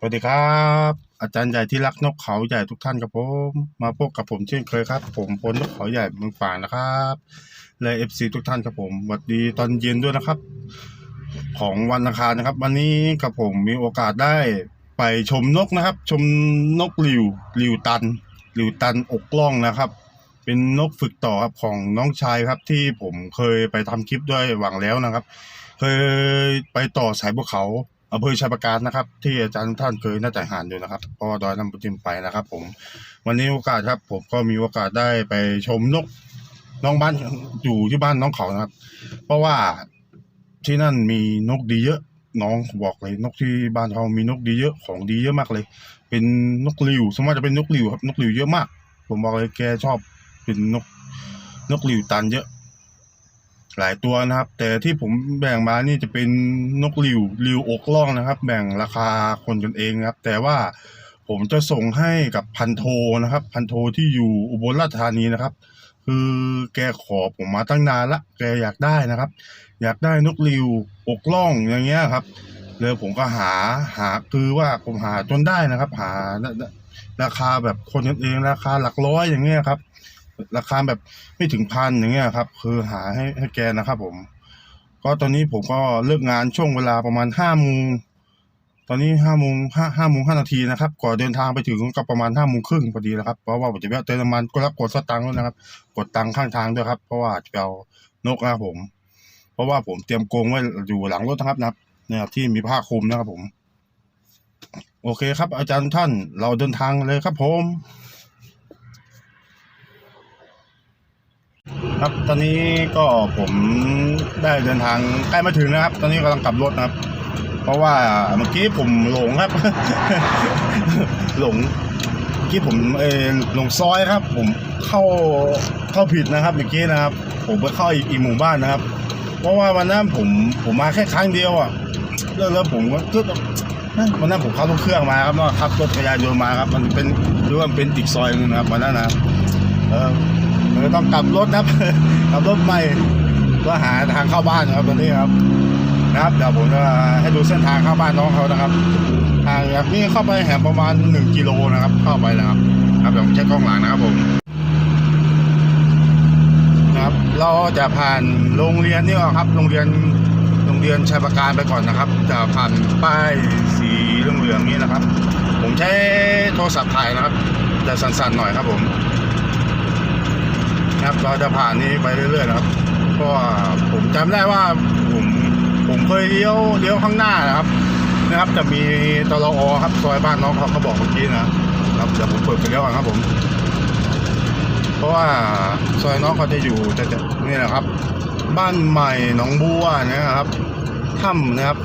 สวัสดีครับ อาจารย์ใหญ่ที่รักนกเขาใหญ่ทุกท่านครับผมมาพบกับผมเช่นเคยครับ ผมพลนกเขาใหญ่เมืองฝางนะครับและเอฟซีทุกท่านครับผมสวัสดีตอนเย็นด้วยนะครับ ของวันอังคารนะครับ วันนี้กับผมมีโอกาสได้ไปชมนกนะครับ ชมนกหลิวหลิวตันหลิวตันอกล่องนะครับ เป็นนกฝึกต่อครับของน้องชายครับ ที่ผมเคยไปทำคลิปด้วยหวังแล้วนะครับ เคยไปต่อสายภูเขา อำเภอชัยประการนะครับ ที่อาจารย์ท่านเคยน่าจะหานอยู่นะครับเพราะว่าดอยน้ำปุจิมไปนะครับ ผม วันนี้โอกาสครับ ผมก็มีโอกาสได้ไปชมนกน้องบ้านอยู่ที่บ้านน้องเขานะครับ เพราะว่าที่นั่นมีนกดีเยอะ น้องบอกเลยนกที่บ้านเขามีนกดีเยอะของดีเยอะมากเลย เป็นนกหลิวสมมติจะเป็นนกหลิวครับ นกหลิวเยอะมาก ผมบอกเลยแกชอบเป็นนกนกหลิวตันเยอะ หลายตัวนะครับ แต่ที่ผมแบ่งมานี่จะเป็นนกหลิวหลิวอกล่องนะครับ แบ่งราคาคนกันเองนะครับ แต่ว่าผมจะส่งให้กับพันโทนะครับ พันโทที่อยู่อุบลราชธานีนะครับ คือแกขอผมมาตั้งนานละแกอยากได้นะครับ อยากได้นกหลิวอกล่องอย่างเงี้ยครับเลยผมก็หาหาคือว่าผมหาจนได้นะครับ หาราคาแบบคนกันเองราคาหลักร้อยอย่างเงี้ยครับ ราคาแบบไม่ถึงพันอย่างเงี้ยครับ คือหาให้ให้แกนะครับผม ก็ตอนนี้ผมก็เลิกงานช่วงเวลาประมาณห้าโมงตอนนี้ห้าโมงห้าห้าโมงห้านาทีนะครับก่อนเดินทางไปถึงก็ประมาณห้าโมงครึ่งพอดีแล้วครับเพราะว่าผมจะแวะเติมน้ำมันก็รับกดสตังค์ด้วยนะครับ กดตังค์ข้างทางด้วยครับ เพราะว่าจะเอานกนะครับผม เพราะว่าผมเตรียมกรงไว้อยู่หลังรถนะครับนะครับเนี่ยที่มีผ้าคลุมนะครับผม โอเคครับ อาจารย์ท่านเราเดินทางเลยครับผม ครับ ตอนนี้ก็ผมได้เดินทางใกล้มาถึงนะครับ ตอนนี้กำลังกลับรถนะครับ เพราะว่าเมื่อกี้ผมหลงครับ หลงเมื่อกี้ผมเออหลงซอยครับ ผมเข้าเข้าผิดนะครับเมื่อกี้นะครับ ผมไปเข้าอีกอีกหมู่บ้านนะครับ เพราะว่าวันนั้นผมผมมาแค่ครั้งเดียวอะแล้วแล้วผมก็ก็วันนั้นผมเข้ารถเครื่องมาครับเนาะขับรถจักรยานยนต์มาครับ มันเป็นหรือว่ามันเป็นอีกซอยนึงนะครับวันนั้นนะเออ เออต้องกลับรถนะครับกลับรถใหม่เพื่อหาทางเข้าบ้านนะครับตอนนี้ครับนะครับเดี๋ยวผมจะให้ดูเส้นทางเข้าบ้านน้องเขานะครับทางจากนี้เข้าไปแหมประมาณหนึ่งกิโลนะครับ เข้าไปนะครับ ครับเดี๋ยวผมเช็คกล้องหลังนะครับผมนะครับ เราจะผ่านโรงเรียนนี่ก่อนครับ โรงเรียนโรงเรียนชัยประการไปก่อนนะครับจะผ่านป้ายสีเหลืองๆนี้นะครับ ผมใช้โทรศัพท์ถ่ายนะครับจะสั่นๆหน่อยครับผม นะครับ เราจะผ่านนี้ไปเรื่อยๆนะครับเพราะว่าผมจำได้ว่าผมผมเคยเลี้ยวเลี้ยวข้างหน้านะครับนะครับจะมีตลอครับซอยบ้านน้องเขาเขาบอกเมื่อกี้นะครับเดี๋ยวผมเปิดไปเลี้ยวก่อนครับผม เพราะว่าซอยน้องเขาจะอยู่จะจะนี่แหละครับ บ้านใหม่หนองบัวนะครับถ้ำนะครับ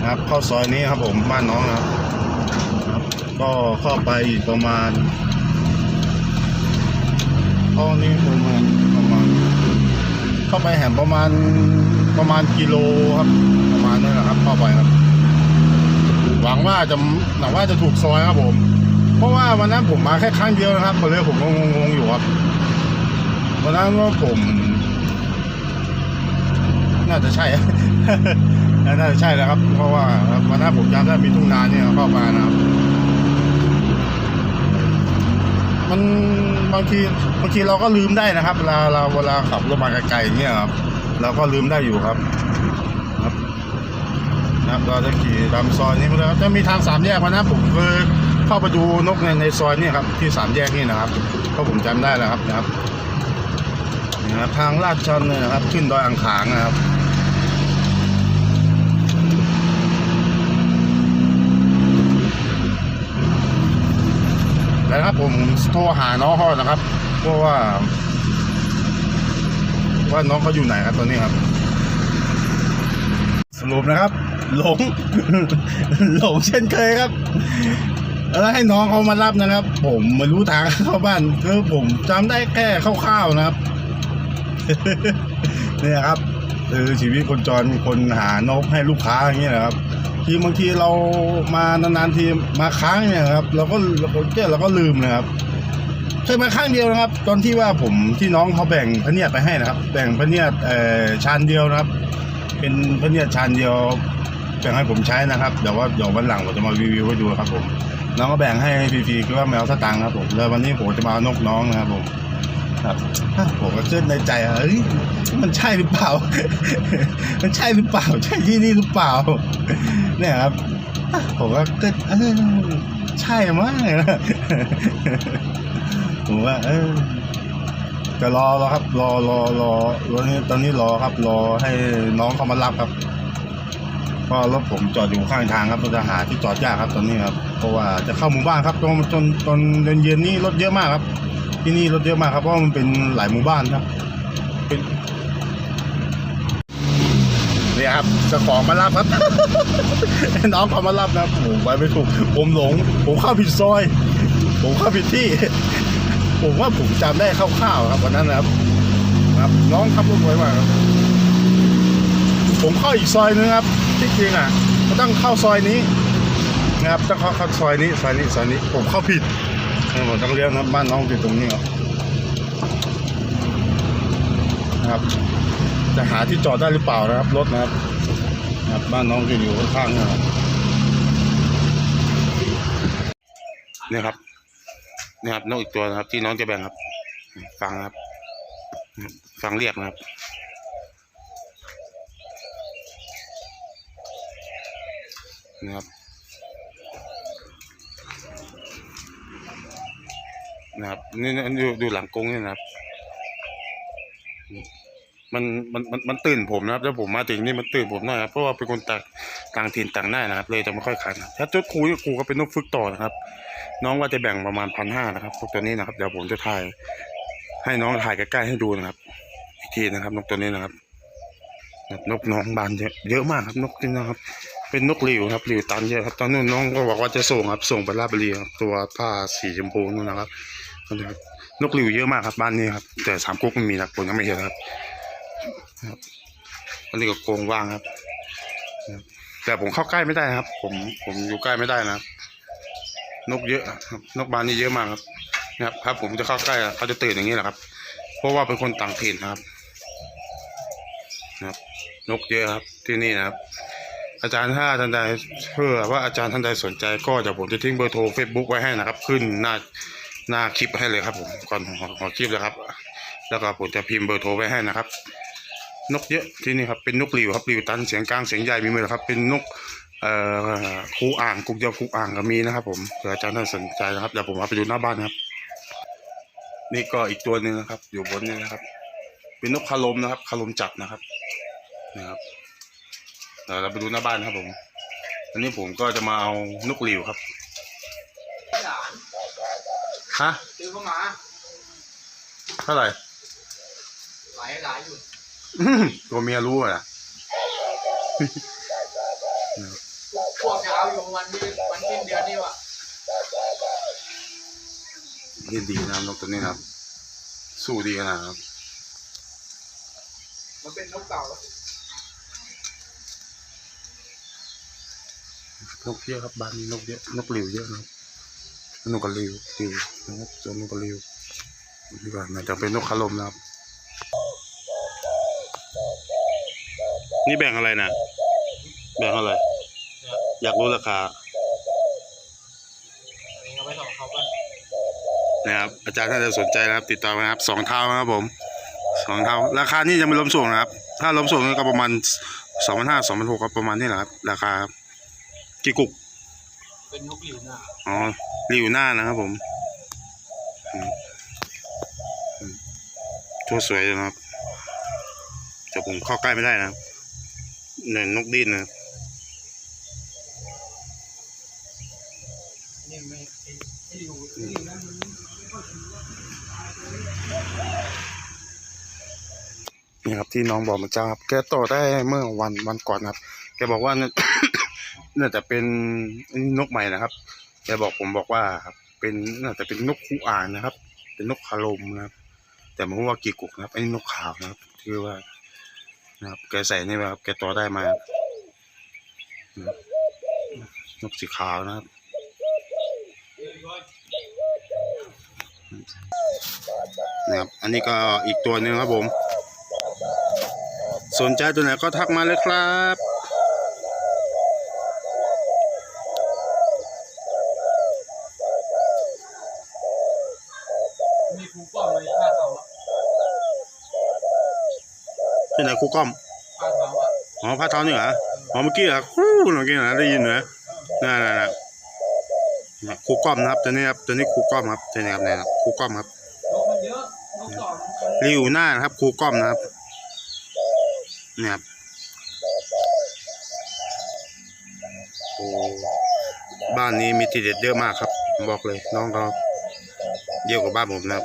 นะครับ เข้าซอยนี้ครับผมบ้านน้องนะครับ ก็เข้าไปประมาณ เข้านี่ประมาณประมาณเข้าไปแหมประมาณประมาณกิโลครับ ประมาณนี้แหละครับเข้าไปครับ หวังว่าจะหวังว่าจะถูกซอยครับผม เพราะว่าวันนั้นผมมาแค่ครั้งเดียวนะครับก็เลยผมก็งงๆอยู่ครับวันนั้นว่าผม น่าจะใช่น่าจะใช่แล้วครับ เพราะว่าวันนั้นผมจำได้มีทุ่งนาเนี่ยเข้ามานะครับ มัน บางทีบางทีเราก็ลืมได้นะครับเวลาเราเวลาขับรถมาไกลๆอย่างเงี้ยครับ เราก็ลืมได้อยู่ครับครับนะครับเราจะขี่ตามซอยนี้ไปเลยครับจะมีทางสามแยกมานะผมเคยเข้าไปดูนกในในซอยนี่ครับที่สามแยกนี่นะครับก็ผมจำได้แล้วครับนะครับนะครับ ทางลาดชันเนี่ยนะครับ ขึ้นดอยอังขางนะครับ แล้ว นะครับ ผมโทรหาน้องเขานะครับ เพราะว่า ว่าน้องเขาอยู่ไหนครับตอนนี้ครับ สรุปนะครับ หลง หลงเช่นเคยครับแล้วให้น้องเขามารับนะครับ ผมไม่รู้ทางเข้าบ้านคือผมจำได้แค่คร่าวๆนะครับเนี่ยครับคือชีวิตคนจรคนหานกให้ลูกค้าอย่างเงี้ยนะครับ ทีบางทีเรามานานๆทีมาค้างเนี่ยครับเราก็เราก็เจ้เราก็ลืมนะครับเคยมาครั้งเดียวนะครับ ตอนที่ว่าผมที่น้องเขาแบ่งพะเนียดไปให้นะครับ แบ่งพะเนียดเอ่อชานเดียวนะครับ เป็นพะเนียดชานเดียวแบ่งให้ผมใช้นะครับเดี๋ยวว่าเดี๋ยววันหลังผมจะมารีวิวให้ดูครับผมน้องก็แบ่งให้ฟรีๆคือว่าแมวสตางค์ครับผมแล้ววันนี้ผมจะมาเอานกน้องนะครับผม ครับผมก็คิดในใจอะเอ้ยมันใช่หรือเปล่า มันใช่หรือเปล่า ใช่ที่นี่หรือเปล่า เนี่ยครับผมก็คิดเอใช่มากนะผมว่าเออก็รอรอครับ รอรอรอรอนี้ตอนนี้รอครับ รอให้น้องเขามารับครับเพราะรถผมจอดอยู่ข้างทางครับเราจะหาที่จอดยากครับตอนนี้ครับเพราะว่าจะเข้าหมู่บ้านครับจนจนตอนเย็นๆนี้รถเยอะมากครับ ที่นี่รถเยอะมากครับเพราะมันเป็นหลายหมู่บ้านครับเป็นเนี่ยครับเจ้าของมารับครับ น้องเขามารับนะครับผมไปไม่ถูก ผมหลง ผมเข้าผิดซอย ผมเข้าผิดที่ ผมว่าผมจำได้คร่าวๆครับวันนั้นนะครับ ครับ น้องขับรถไวมากครับผมเข้าอีกซอยนึงครับที่จริงอะก็ต้องเข้าซอยนี้นะครับต้องเข้าซอยนี้ซอยนี้ซอยนี้ ผมเข้าผิด ผมต้องเลี้ยวนะบ้านน้องอยู่ตรงนี้ครับนะครับ จะหาที่จอดได้หรือเปล่านะครับรถนะครับนะครับบ้านน้องจะอยู่ข้างๆนะครับเนี่ยครับเนี่ยครับนกอีกตัวนะครับ ที่น้องจะแบ่งครับ ฟังครับ ฟังเรียกนะครับนะครับ นะครับนี่ดูดูหลังกงนี่นะครับ มันมันมันมันตื่นผมนะครับแล้วผมมาถึงนี่มันตื่นผมหน่อยครับเพราะว่าเป็นคนต่างต่างถิ่นต่างหน้านะครับ เลยจะไม่ค่อยขันถ้าจุดครูครูก็เป็นนกฝึกต่อนะครับ น้องว่าจะแบ่งประมาณพันห้านะครับพวกตัวนี้นะครับเดี๋ยวผมจะถ่าย ให้น้องถ่ายใกล้ๆให้ดูนะครับอีกทีนะครับ นกตัวนี้นะครับนกน้องบานเยอะเยอะมากครับนกนี่นะครับ เป็นนกหลิวครับหลิวตันเยอะครับตอนนู้นน้องก็บอกว่าจะส่งครับส่งไปราชบุรีครับตัวผ้าสีชมพูนู่นนะครับ นะครับนกหลิวเยอะมากครับบ้านนี้ครับ แต่สามกุ๊กไม่มีนะผมยังไม่เห็นครับครับอันนี้ก็โกงว่างครับ แต่ผมเข้าใกล้ไม่ได้นะครับ ผมผมอยู่ใกล้ไม่ได้นะครับ นกเยอะครับนกบ้านนี้เยอะมากครับนะครับครับ ผมจะเข้าใกล้เขาจะตื่นอย่างนี้แหละครับ เพราะว่าเป็นคนต่างถิ่นนะครับนะครับ นกเยอะครับที่นี่นะครับ อาจารย์ถ้าท่านใดเพื่อว่าอาจารย์ท่านใดสนใจ ก็เดี๋ยวผมจะทิ้งเบอร์โทร Facebook ไว้ให้นะครับ ขึ้นหน้า หน้าคลิปให้เลยครับผมก่อนขอคลิปนะครับ แล้วก็ผมจะพิมพ์เบอร์โทรไว้ให้นะครับ นกเยอะที่นี่ครับเป็นนกหลิวครับหลิวตันเสียงกลางเสียงใหญ่มีหมดครับ เป็นนกเอ่อคูอ่างกุกเดียวคูอ่างก็มีนะครับ ผมเผื่ออาจารย์ท่านสนใจนะครับเดี๋ยวผมเอาไปดูหน้าบ้านครับ นี่ก็อีกตัวหนึ่งนะครับ อยู่บนนี้นะครับ เป็นนกคาลมนะครับคาลมจับนะครับนะครับเดี๋ยวเราไปดูหน้าบ้านครับผมอันนี้ผมก็จะมาเอานกหลิวครับ ฮะซื้อเข้ามาเท่าไหร่หลายหลายอยู่อื้อตัวเมียรู้อะ พวกจะเอาอยู่วันนี้วันสิ้นเดือนนี่วะยินดีนะครับนกตัวนี้นะครับ สู้ดีขนาดนะครับมันเป็นนกเก่าแล้วนกเยอะครับบ้านนี้นกเยอะนกหลิวเยอะนะครับ นกกระหลิวหลิวนะครับส่วนนกกระหลิวดีกว่าน่าจะเป็นนกคาลมนะครับ นี่แบ่งอะไรนะแบ่งอะไร อยากรู้ราคาอันนี้เอาไปสองเขาก็นะครับ อาจารย์ถ้าจะสนใจนะครับ ติดต่อมาครับสองเท่านะครับผมสองเท่า ราคานี่ยังไม่รวมส่งนะครับ ถ้ารวมส่งก็ประมาณสองพันห้าสองพันหกครับประมาณนี้แหละครับราคาครับกี่กุก เป็นนกหลิวหน้าอ๋อรีวิวหน้านะครับผมตัวสวยเลยนะครับแต่ผมเข้าใกล้ไม่ได้นะครับเนี่ยนกดิ้นนะนี่ครับที่น้องบอกมาจ้าครับแกต่อได้เมื่อวันวันก่อนครับ แกบอกว่า น่าจะเป็นนกใหม่นะครับแกบอกผมบอกว่าครับเป็นน่าจะเป็นนกคูอ่านนะครับ เป็นนกคาลมนะครับ แต่ไม่รู้ว่ากี่กุกนะครับอันนี้นกขาวนะครับคือว่านะครับแกใส่นี่มาครับแกต่อได้มานะนกสีขาวนะครับนะครับ อันนี้ก็อีกตัวหนึ่งครับผม สนใจตัวไหนก็ทักมาเลยครับ ไหนครูก้อมปลาเผาอะอ๋อพระเท้านี่เหรออ๋อเมื่อกี้เหรอครูเมื่อกี้นะได้ยินเหรอน่าน่าน่านะครูก้อมนะครับตัวนี้ครับตัวนี้ครูก้อมครับตัวนี้ครับเนี่ยครับครูก้อมครับนกมันเยอะนกต่อมันริวหน้านะครับครูก้อมนะครับเนี่ยครับโอ้บ้านนี้มีทีเด็ดเยอะมากครับผมบอกเลยน้องเขาเยอะกว่าบ้านผมนะครับ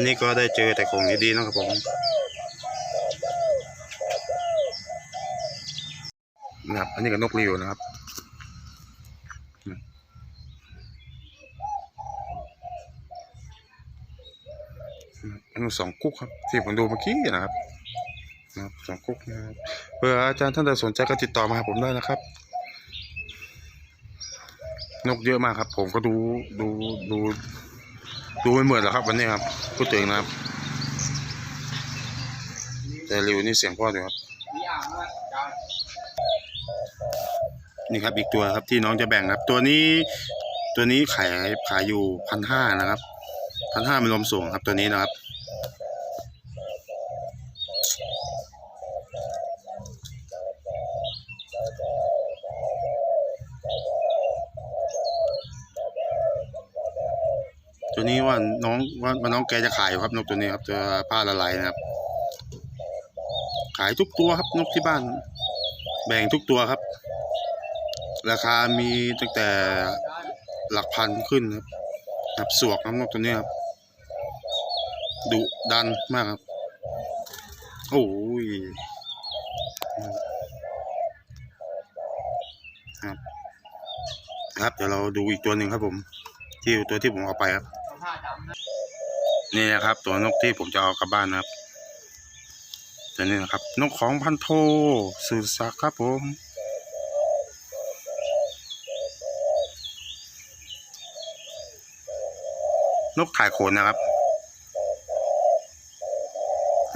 วันนี้ก็ได้เจอแต่ของดีๆนะครับผมนะครับอันนี้ก็นกริวนะครับอันนี้สองกุ๊กครับ ที่ผมดูเมื่อกี้นะครับนะครับสองกุ๊กนะครับเผื่ออาจารย์ท่านใดสนใจก็ติดต่อมาหาผมได้นะครับ นกเยอะมากครับ ผมก็ดูดูดู ดูไม่เหมือนหรอกครับวันนี้ครับพูดถึงนะครับ แต่ริวนี่เสียงพ่ออยู่ครับ นี่ครับอีกตัวครับที่น้องจะแบ่งครับ ตัวนี้ตัวนี้ขายขายอยู่พันห้านะครับพันห้าเป็นลมส่งครับตัวนี้นะครับ ตัวนี้ว่าน้องว่าว่าน้องแกจะขายอยู่ครับ นกตัวนี้ครับตัวผ้าละลายนะครับ ขายทุกตัวครับนกที่บ้าน แบ่งทุกตัวครับ ราคามีตั้งแต่หลักพันขึ้นครับครับสวกครับนกตัวนี้ครับดุดันมากครับ โอ้ยครับ ครับเดี๋ยวเราดูอีกตัวหนึ่งครับผม ที่ตัวที่ผมเอาไปครับ เอาผ้าดำนะ นี่นะครับ ตัวนกที่ผมจะเอากลับบ้านนะครับตัวนี้นะครับ นกของพันโทสุรศักครับผมนกถ่ายโขนนะครับ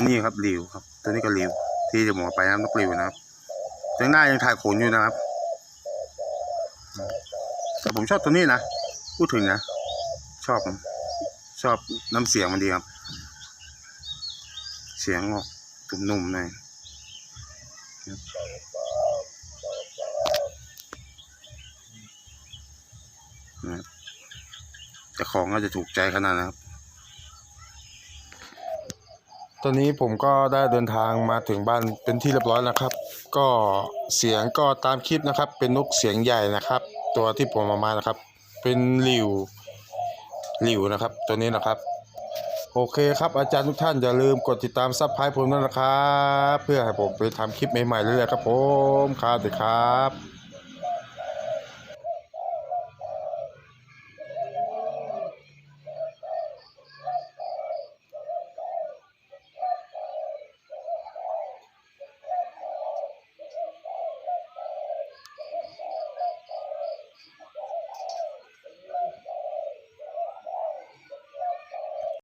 นี่ครับริวครับ ตัวนี้ก็ริว ที่จะหมอไปนะนกริวนะครับยังหน้ายังถ่ายโขนอยู่นะครับ แต่ผมชอบตัวนี้นะ พูดถึงนะ ชอบ ชอบน้ำเสียงมันดีครับ เสียงออกตุ่มนุ่มหน่อยนะจ้าของก็จะถูกใจขนาดนะครับ ตอนนี้ผมก็ได้เดินทางมาถึงบ้านเป็นที่เรียบร้อยนะครับ ก็เสียงก็ตามคลิปนะครับ เป็นนกเสียงใหญ่นะครับ ตัวที่ผมเอามานะครับ เป็นหลิว หลิวนะครับ ตัวนี้นะครับ โอเคครับอาจารย์ทุกท่านอย่าลืมกดติดตามซับไพผมด้วยนะครับ เพื่อให้ผมไปทำคลิปใหม่ๆเรื่อยๆครับผมครับสวัสดีครับ